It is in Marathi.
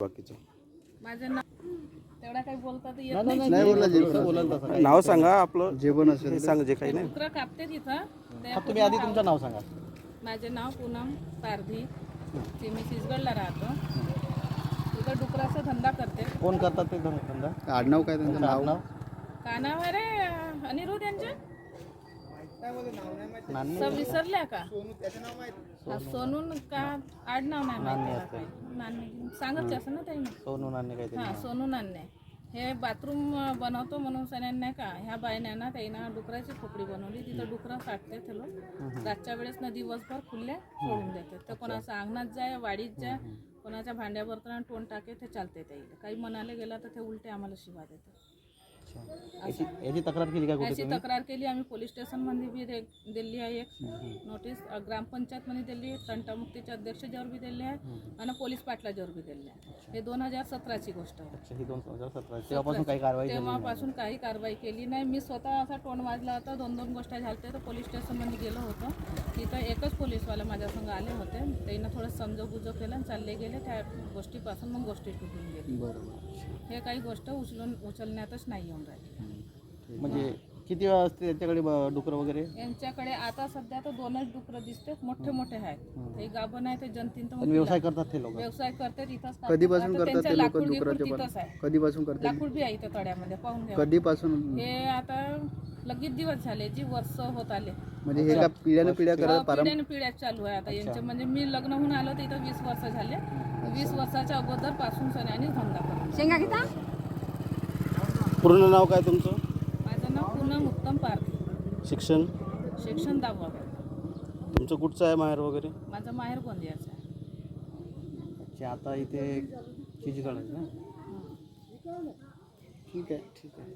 बाकीचं. माझं नाव तेवढा काही बोलता तर येत नाही नाही नाही. बोलला जे बोलाल तसं काही. नाव सांगा आपलं. जे पण असेल हे सांग जे काही नाही. डुकरं कापते तिथं ते हा, तुम्ही आधी तुमचं नाव सांगा. माझे नाव पूनम पारधी. ते मी चिचगडला राहतो. तिथं डुकराचा धंदा करते. कोण करतात ते धंदा? आडनाव काय त्यांचं नाव नाव? का नाव आहे रे अनिरुद्ध यांचे? सब विसरल्या का? हा, सोनू का आडनाव नाही माहिती मला असं ना त्यांनी सोनू काहीतरी हा सोनू नान्हे हे बाथरूम बनवतो म्हणून सण्यान नाही का? ह्या बायनांना त्याईनं डुकराची खोपडी बनवली. तिथं डुकरं काटते ते लोक रातच्या वेळेस ना दिवसभर खुल्ले सोडून देते. तर कोणाचं अंगणात जाय वाडीत जाय कोणाच्या भांड्या बर्तनात टोन टाके ते चालते त्याईला काही म्हणाले गेला तर ते उलटे आम्हाला शिवा देते याची याची तक्रार केली का कुठे याची तुम्ही? तक्रार केली. आम्ही पोलीस स्टेशनमध्ये बी दे- दिली आहे एक नोटीस. ग्रामपंचायत मध्ये दिली तंटामुक्तीच्या अध्यक्षाच्यावर बी दिली आहे. आणि पोलीस पाटलाच्यावर बी दिली आहे. हे दोन हजार सतराची गोष्ट आहे. अच्छा, ही दोन हजार सतरा. तेव्हापासून काही कारवाई झाली नाही. तेव्हापासून काही कारवाई केली नाही. मी स्वतः असा टोन वाजला होता. दोन दोन गोष्टी झाल्या तर पोलीस स्टेशनमध्ये गेलो होतो. तिथं एकच पोलीसवाला माझ्या संग आले होते. त्यांना थोडं समजोबुजो केलं आणि चालले गेले. त्या गोष्टीपासून मग गोष्टी तुटून गेली. बरोबर. हे काही गोष्ट उचलून उचलण्यातच नाही येऊन राहिली म्हणजे किती वेळा असते त्यांच्याकडे डुकरं वगैरे? यांच्याकडे आता सध्या तर दोनच डुकरं दिसते मोठे मोठे आहेत. ते गाभण आहे ते जनतीन व्यवसाय करतात ते लोक? व्यवसाय करते करतात. कधीपासून आता करतात ते लोक डुकराचे आहे. कधीपासून करतात? लाकूड बी आहे इथं तळ्यामध्ये पाहून घ्या. कधीपासून? हे आता लगेच दिवस झाले जी वर्ष होत आले. म्हणजे हे का पिढ्याने पिढ्या करत अ, पिढ्याने पिढ्या चालू आहे आता यांचे. म्हणजे मी लग्न होऊन आलो तर इथं वीस वर्ष झाले. वीस वर्षाच्या अगोदरपासून सन्याने धंदा करतो पूर्ण नाव काय तुमचं? माझं नाव पूनम उत्तम पारधी. शिक्षण? शिक्षण दाबवा तुमचं कुठचं आहे माहेर वगैरे? माझं माहेर गोंदियाचं आहे. अच्छा, आता इथे चिचगड आहे ना? ठीक आहे ठीक आहे.